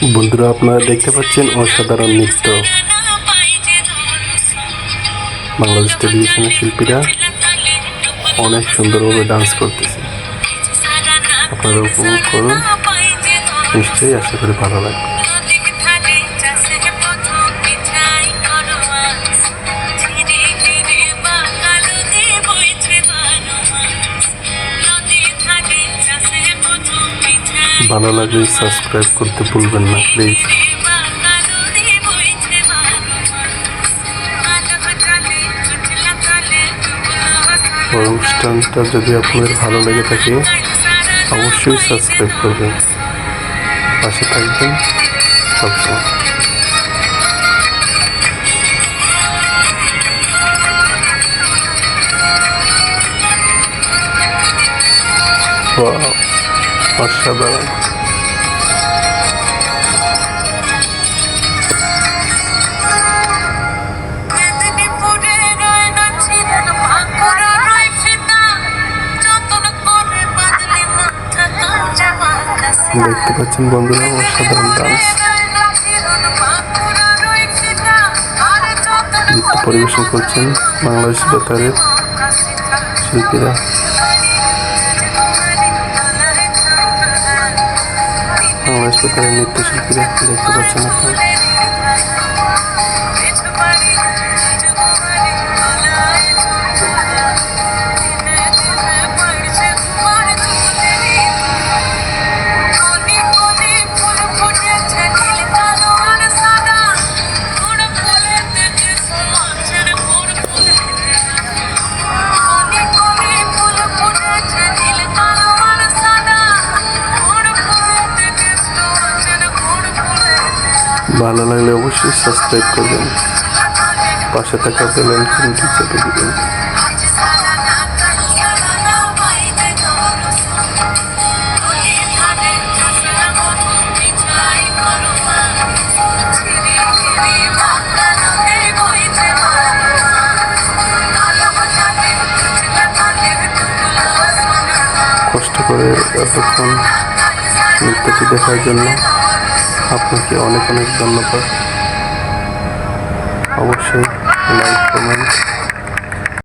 বন্ধুরা, আপনারা দেখতে পাচ্ছেন অসাধারণ নৃত্য। বাংলাদেশ টেলিভিশনের শিল্পীরা অনেক সুন্দরভাবে ডান্স করতেছে। আপনারা উপভোগ করুন। নিশ্চয়ই আশা করি ভালো লাগবে। ভালো লাগলে সাবস্ক্রাইব করতে ভুলবেন না প্লিজ অনুষ্ঠানটা যদি আপনাদের ভালো লেগে থাকে অবশ্যই সাবস্ক্রাইব করবেন। পাশে থাকবেন সবসময়। Wow, অসাধারণ দেখতে পাচ্ছেন বন্ধুরা অসাধারণ ডান্স পরিবেশন করছেন বাংলাদেশ বেতারের শিল্পীরা। বাংলাদেশ বেতারের নৃত্যশিল্পীরা দেখতে পাচ্ছেন আপনারা ভালো লাগলে অবশ্যই সাবস্ক্রাইব করবেন। পাশে থাকা বেল আইকনটি চেপে দিবেন। কষ্ট করে এতক্ষণ নৃত্যটি দেখার জন্য আপনাকে অনেক অনেক ধন্যবাদ। অবশ্যই লাইক কমেন্ট